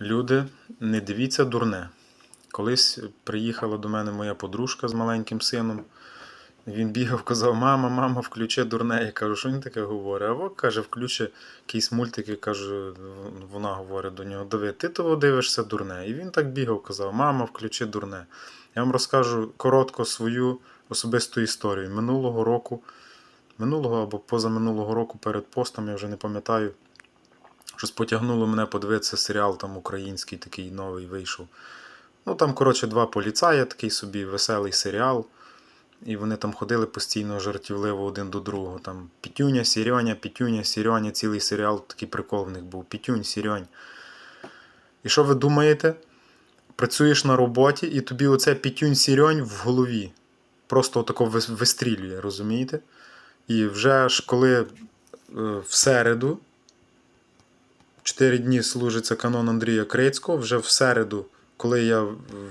Люди, не дивіться дурне. Колись приїхала до мене моя подружка з маленьким сином. Він бігав, казав: Мама, мама, включи дурне. Я кажу, що він таке говорить? А во каже, включи якийсь мультик, і каже, вона говорить до нього: Диви, ти того дивишся дурне. І він так бігав, казав: Мама, включи дурне. Я вам розкажу коротко свою особисту історію. Минулого року, минулого або позаминулого року перед постом, я вже не пам'ятаю. Щось потягнуло мене подивитися серіал там український, такий новий вийшов. Ну там, коротше, два поліцая, такий собі веселий серіал. І вони там ходили постійно жартівливо один до другого. Там Пітюня, Сірьоня, Пітюня, Сірьоня, цілий серіал такий прикол в них був. Пітюнь, Сірьонь. І що ви думаєте? Працюєш на роботі, і тобі оце Пітюнь, Сірьонь в голові. Просто отако вистрілює, розумієте? І вже ж коли е, в середу, 4 дні служиться канон Андрія Крицького, вже в середу, коли я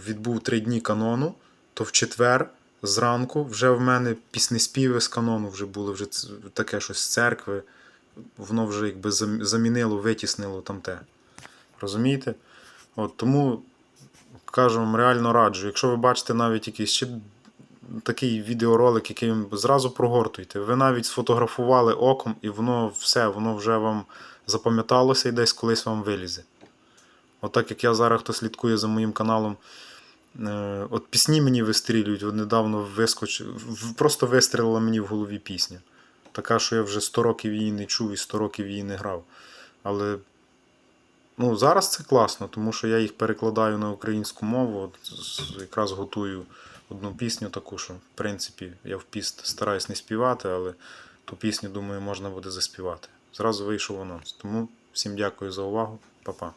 відбув 3 дні канону, то в четвер зранку вже в мене піснеспіви з канону вже були, вже таке щось з церкви. Воно вже якби замінило, витіснило там те. Розумієте? От тому кажу вам, реально раджу. Якщо ви бачите навіть якийсь ще такий відеоролик, який зразу прогортуйте. Ви навіть сфотографували оком, і воно все, воно вже вам запам'яталося і десь колись вам вилізе. От так як я зараз, хто слідкує за моїм каналом, е, от пісні мені вистрілюють, от недавно вискочив, просто вистрілила мені в голові пісня. Така, що я вже 100 років її не чув і 100 років її не грав. Але ну, зараз це класно, тому що я їх перекладаю на українську мову. От, якраз готую одну пісню таку, що в принципі я в піст стараюсь не співати, але ту пісню, думаю, можна буде заспівати. Зразу вийшов анонс. Тому всім дякую за увагу, Па-па.